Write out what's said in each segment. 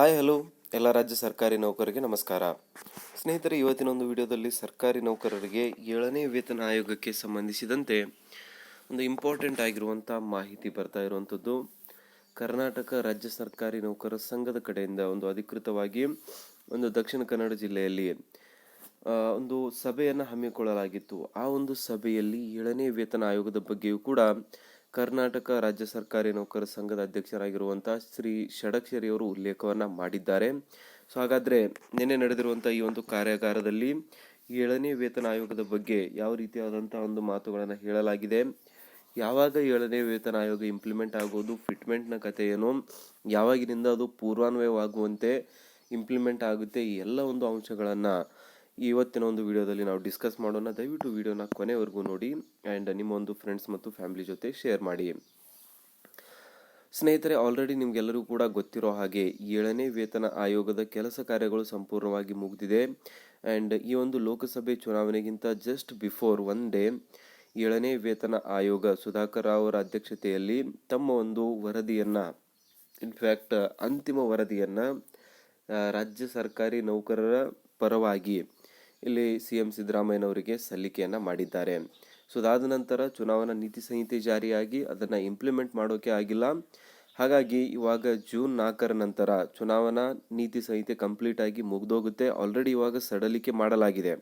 Hi, hello. ಎಲ್ಲ ರಾಜ್ಯ ಸರ್ಕಾರಿ ನೌಕರರಿಗೆ ನಮಸ್ಕಾರ. ಸ್ನೇಹಿತರೆ, ಇವತ್ತಿನ ಒಂದು ವಿಡಿಯೋದಲ್ಲಿ ಸರ್ಕಾರಿ ನೌಕರರಿಗೆ ಏಳನೇ ವೇತನ ಆಯೋಗಕ್ಕೆ ಸಂಬಂಧಿಸಿದಂತೆ ಒಂದು ಇಂಪಾರ್ಟೆಂಟ್ ಆಗಿರುವಂಥ ಮಾಹಿತಿ ಬರ್ತಾ ಇರುವಂಥದ್ದು. ಕರ್ನಾಟಕ ರಾಜ್ಯ ಸರ್ಕಾರಿ ನೌಕರರ ಸಂಘದ ಕಡೆಯಿಂದ ಒಂದು ಅಧಿಕೃತವಾಗಿ ಒಂದು ದಕ್ಷಿಣ ಕನ್ನಡ ಜಿಲ್ಲೆಯಲ್ಲಿ ಒಂದು ಸಭೆಯನ್ನು ಹಮ್ಮಿಕೊಳ್ಳಲಾಗಿತ್ತು. ಆ ಒಂದು ಸಭೆಯಲ್ಲಿ ಏಳನೇ ವೇತನ ಆಯೋಗದ ಬಗ್ಗೆಯೂ ಕೂಡ ಕರ್ನಾಟಕ ರಾಜ್ಯ ಸರ್ಕಾರಿ ನೌಕರರ ಸಂಘದ ಅಧ್ಯಕ್ಷರಾಗಿರುವಂಥ ಶ್ರೀ ಷಡಕ್ಷರಿಯವರು ಉಲ್ಲೇಖವನ್ನು ಉಲ್ಲೇಖವನ್ನ ಮಾಡಿದ್ದಾರೆ. ಸೊ, ಹಾಗಾದ್ರೆ ನಿನ್ನೆ ನಡೆದಿರುವಂಥ ಈ ಒಂದು ಕಾರ್ಯಾಗಾರದಲ್ಲಿ ಏಳನೇ ವೇತನ ಆಯೋಗದ ಬಗ್ಗೆ ಯಾವ ರೀತಿಯಾದಂಥ ಒಂದು ಮಾತುಗಳನ್ನು ಹೇಳಲಾಗಿದೆ, ಯಾವಾಗ ಏಳನೇ ವೇತನ ಆಯೋಗ ಇಂಪ್ಲಿಮೆಂಟ್ ಆಗೋದು ಫಿಟ್ಮೆಂಟ್ನ ಕಥೆ ಏನು, ಯಾವಾಗಿನಿಂದ ಅದು ಪೂರ್ವಾನ್ವಯವಾಗುವಂತೆ ಇಂಪ್ಲಿಮೆಂಟ್ ಆಗುತ್ತೆ, ಈ ಎಲ್ಲ ಒಂದು ಅಂಶಗಳನ್ನು ಇವತ್ತಿನ ಒಂದು ವಿಡಿಯೋದಲ್ಲಿ ನಾವು ಡಿಸ್ಕಸ್ ಮಾಡೋಣ, ದಯವಿಟ್ಟು ವಿಡಿಯೋನ ಕೊನೆವರೆಗೂ ನೋಡಿ ಆ್ಯಂಡ್ ನಿಮ್ಮ ಒಂದು ಫ್ರೆಂಡ್ಸ್ ಮತ್ತು ಫ್ಯಾಮಿಲಿ ಜೊತೆ ಶೇರ್ ಮಾಡಿ. ಸ್ನೇಹಿತರೆ ಆಲ್ರೆಡಿ ನಿಮಗೆಲ್ಲರೂ ಕೂಡ ಗೊತ್ತಿರೋ ಹಾಗೆ ಏಳನೇ ವೇತನ ಆಯೋಗದ ಕೆಲಸ ಕಾರ್ಯಗಳು ಸಂಪೂರ್ಣವಾಗಿ ಮುಗಿದಿದೆ ಆ್ಯಂಡ್ ಈ ಒಂದು ಲೋಕಸಭೆ ಚುನಾವಣೆಗಿಂತ ಜಸ್ಟ್ ಬಿಫೋರ್ ಒನ್ ಡೇ ಏಳನೇ ವೇತನ ಆಯೋಗ ಸುಧಾಕರ್ ರಾವ್ ಅವರ ಅಧ್ಯಕ್ಷತೆಯಲ್ಲಿ ತಮ್ಮ ಒಂದು ವರದಿಯನ್ನು ಇನ್ಫ್ಯಾಕ್ಟ್ ಅಂತಿಮ ವರದಿಯನ್ನು ರಾಜ್ಯ ಸರ್ಕಾರಿ ನೌಕರರ ಪರವಾಗಿ ಇಲ್ಲಿ ಸಿ ಎಂ ಸಿದ್ದರಾಮಯ್ಯನವರಿಗೆ ಸಲ್ಲಿಕೆಯನ್ನು ಮಾಡಿದ್ದಾರೆ. ಸೊ ಅದಾದ ನಂತರ ಚುನಾವಣಾ ನೀತಿ ಸಂಹಿತೆ ಜಾರಿಯಾಗಿ ಅದನ್ನು ಇಂಪ್ಲಿಮೆಂಟ್ ಮಾಡೋಕೆ ಆಗಿಲ್ಲ. ಹಾಗಾಗಿ ಇವಾಗ ಜೂನ್ ನಾಲ್ಕರ ನಂತರ ಚುನಾವಣಾ ನೀತಿ ಸಂಹಿತೆ ಕಂಪ್ಲೀಟ್ ಆಗಿ ಮುಗಿದೋಗುತ್ತೆ. ಆಲ್ರೆಡಿ ಇವಾಗ ಸಡಲಿಕೆ ಮಾಡಲಾಗಿದೆ.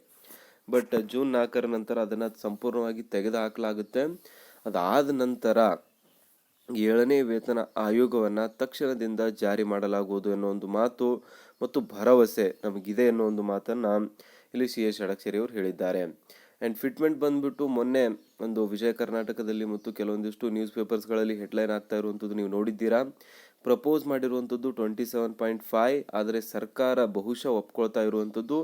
ಬಟ್ ಜೂನ್ ನಾಲ್ಕರ ನಂತರ ಅದನ್ನು ಸಂಪೂರ್ಣವಾಗಿ ತೆಗೆದುಹಾಕಲಾಗುತ್ತೆ. ಅದಾದ ನಂತರ ಏಳನೇ ವೇತನ ಆಯೋಗವನ್ನು ತಕ್ಷಣದಿಂದ ಜಾರಿ ಮಾಡಲಾಗುವುದು ಅನ್ನೋ ಒಂದು ಮಾತು ಮತ್ತು ಭರವಸೆ ನಮಗಿದೆ ಅನ್ನೋ ಒಂದು ಮಾತನ್ನು ಇಲ್ಲಿ ಸಿ ಎಸ್ ಷಡಕ್ಷರಿ ಅವರು ಹೇಳಿದ್ದಾರೆ. ಆ್ಯಂಡ್ ಫಿಟ್ಮೆಂಟ್ ಬಂದ್ಬಿಟ್ಟು ಮೊನ್ನೆ ಒಂದು ವಿಜಯ ಕರ್ನಾಟಕದಲ್ಲಿ ಮತ್ತು ಕೆಲವೊಂದಿಷ್ಟು ನ್ಯೂಸ್ ಪೇಪರ್ಸ್ಗಳಲ್ಲಿ ಹೆಡ್ಲೈನ್ ಆಗ್ತಾ ಇರುವಂಥದ್ದು ನೀವು ನೋಡಿದ್ದೀರಾ. ಪ್ರಪೋಸ್ ಮಾಡಿರುವಂಥದ್ದು ಟ್ವೆಂಟಿ ಸೆವೆನ್ ಪಾಯಿಂಟ್ ಫೈವ್, ಆದರೆ ಸರ್ಕಾರ ಬಹುಶಃ ಒಪ್ಕೊಳ್ತಾ ಇರುವಂಥದ್ದು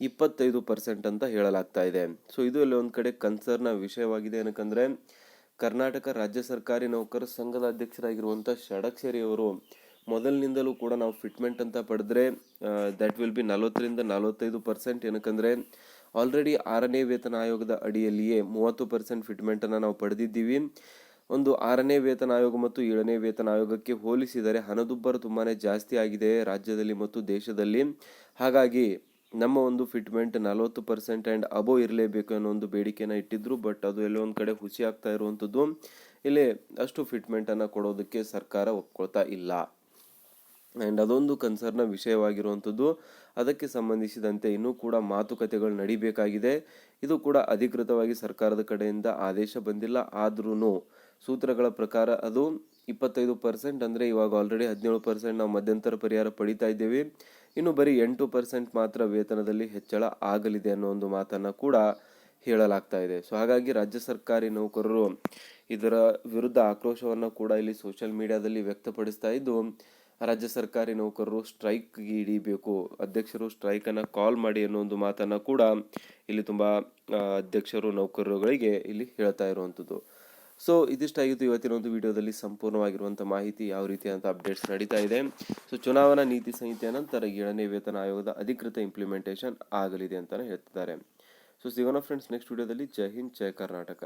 ಇಪ್ಪತ್ತೈದು ಪರ್ಸೆಂಟ್ ಅಂತ ಹೇಳಲಾಗ್ತಾ ಇದೆ. ಸೊ, ಇದು ಇಲ್ಲಿ ಒಂದು ಕಡೆ ಕನ್ಸರ್ನ ವಿಷಯವಾಗಿದೆ ಏನಕ್ಕಂದರೆ ಕರ್ನಾಟಕ ರಾಜ್ಯ ಸರ್ಕಾರಿ ನೌಕರ ಸಂಘದ ಅಧ್ಯಕ್ಷರಾಗಿರುವಂಥ ಷಡಕ್ಷರಿ ಅವರು ಮೊದಲಿನಿಂದಲೂ ಕೂಡ ನಾವು ಫಿಟ್ಮೆಂಟ್ ಅಂತ ಪಡೆದ್ರೆ ದ್ಯಾಟ್ ವಿಲ್ ಬಿ ನಲವತ್ತರಿಂದ ನಲವತ್ತೈದು ಪರ್ಸೆಂಟ್ ಏನಕ್ಕಂದರೆ ಆಲ್ರೆಡಿ ಆರನೇ ವೇತನ ಆಯೋಗದ ಅಡಿಯಲ್ಲಿಯೇ ಮೂವತ್ತು ಪರ್ಸೆಂಟ್ ಫಿಟ್ಮೆಂಟನ್ನು ನಾವು ಪಡೆದಿದ್ದೀವಿ. ಒಂದು ಆರನೇ ವೇತನ ಆಯೋಗ ಮತ್ತು ಏಳನೇ ವೇತನ ಆಯೋಗಕ್ಕೆ ಹೋಲಿಸಿದರೆ ಹಣದುಬ್ಬರ ತುಂಬಾ ಜಾಸ್ತಿ ಆಗಿದೆ ರಾಜ್ಯದಲ್ಲಿ ಮತ್ತು ದೇಶದಲ್ಲಿ. ಹಾಗಾಗಿ ನಮ್ಮ ಒಂದು ಫಿಟ್ಮೆಂಟ್ ನಲವತ್ತು ಪರ್ಸೆಂಟ್ ಆ್ಯಂಡ್ ಅಬೋ ಇರಲೇಬೇಕು ಅನ್ನೋ ಒಂದು ಬೇಡಿಕೆಯನ್ನು ಇಟ್ಟಿದ್ರು ಬಟ್ ಅದು ಎಲ್ಲೋ ಒಂದು ಕಡೆ ಹುಸಿ ಆಗ್ತಾ ಇರುವಂಥದ್ದು. ಇಲ್ಲಿ ಅಷ್ಟು ಫಿಟ್ಮೆಂಟನ್ನು ಕೊಡೋದಕ್ಕೆ ಸರ್ಕಾರ ಒಪ್ಕೊಳ್ತಾ ಇಲ್ಲ. ಆ್ಯಂಡ್ ಅದೊಂದು ಕನ್ಸರ್ನ ವಿಷಯವಾಗಿರುವಂಥದ್ದು. ಅದಕ್ಕೆ ಸಂಬಂಧಿಸಿದಂತೆ ಇನ್ನೂ ಕೂಡ ಮಾತುಕತೆಗಳು ನಡಿಬೇಕಾಗಿದೆ. ಇದು ಕೂಡ ಅಧಿಕೃತವಾಗಿ ಸರ್ಕಾರದ ಕಡೆಯಿಂದ ಆದೇಶ ಬಂದಿಲ್ಲ. ಆದ್ರೂ ಸೂತ್ರಗಳ ಪ್ರಕಾರ ಅದು ಇಪ್ಪತ್ತೈದು ಪರ್ಸೆಂಟ್ ಅಂದರೆ ಇವಾಗ ಆಲ್ರೆಡಿ ಹದಿನೇಳು ಪರ್ಸೆಂಟ್ ನಾವು ಮಧ್ಯಂತರ ಪರಿಹಾರ ಪಡಿತಾ ಇದ್ದೇವೆ. ಇನ್ನು ಬರೀ ಎಂಟು ಪರ್ಸೆಂಟ್ ಮಾತ್ರ ವೇತನದಲ್ಲಿ ಹೆಚ್ಚಳ ಆಗಲಿದೆ ಅನ್ನೋ ಒಂದು ಮಾತನ್ನು ಕೂಡ ಹೇಳಲಾಗ್ತಾ ಇದೆ. ಸೊ ಹಾಗಾಗಿ ರಾಜ್ಯ ಸರ್ಕಾರಿ ನೌಕರರು ಇದರ ವಿರುದ್ಧ ಆಕ್ರೋಶವನ್ನು ಕೂಡ ಇಲ್ಲಿ ಸೋಷಿಯಲ್ ಮೀಡಿಯಾದಲ್ಲಿ ವ್ಯಕ್ತಪಡಿಸ್ತಾ ಇದ್ದು ರಾಜ್ಯ ಸರ್ಕಾರಿ ನೌಕರರು ಸ್ಟ್ರೈಕ್ ಹಿಡಿಬೇಕು. ಅಧ್ಯಕ್ಷರು ಸ್ಟ್ರೈಕ್ ಅನ್ನ ಕಾಲ್ ಮಾಡಿ ಅನ್ನೋ ಒಂದು ಮಾತನ್ನ ಕೂಡ ಇಲ್ಲಿ ತುಂಬಾ ಅಧ್ಯಕ್ಷರು, ನೌಕರರುಗಳಿಗೆ ಇಲ್ಲಿ ಹೇಳ್ತಾ ಇರುವಂಥದ್ದು ಸೊ ಇದಿಷ್ಟಾಗಿತ್ತು ಇವತ್ತಿನ ಒಂದು ವಿಡಿಯೋದಲ್ಲಿ ಸಂಪೂರ್ಣವಾಗಿರುವಂಥ ಮಾಹಿತಿ ಯಾವ ರೀತಿಯಾದಂಥ ಅಪ್ಡೇಟ್ಸ್ ನಡೀತಾ ಇದೆ. ಸೊ ಚುನಾವಣಾ ನೀತಿ ಸಂಹಿತೆಯ ನಂತರ ಏಳನೇ ವೇತನ ಆಯೋಗದ ಅಧಿಕೃತ ಇಂಪ್ಲಿಮೆಂಟೇಷನ್ ಆಗಲಿದೆ ಅಂತಾನೆ ಹೇಳ್ತಿದ್ದಾರೆ. ಸೊ ಸಿಗೋಣ ಫ್ರೆಂಡ್ಸ್ ನೆಕ್ಸ್ಟ್ ವಿಡಿಯೋದಲ್ಲಿ. ಜೈ ಹಿಂದ್, ಜೈ ಕರ್ನಾಟಕ.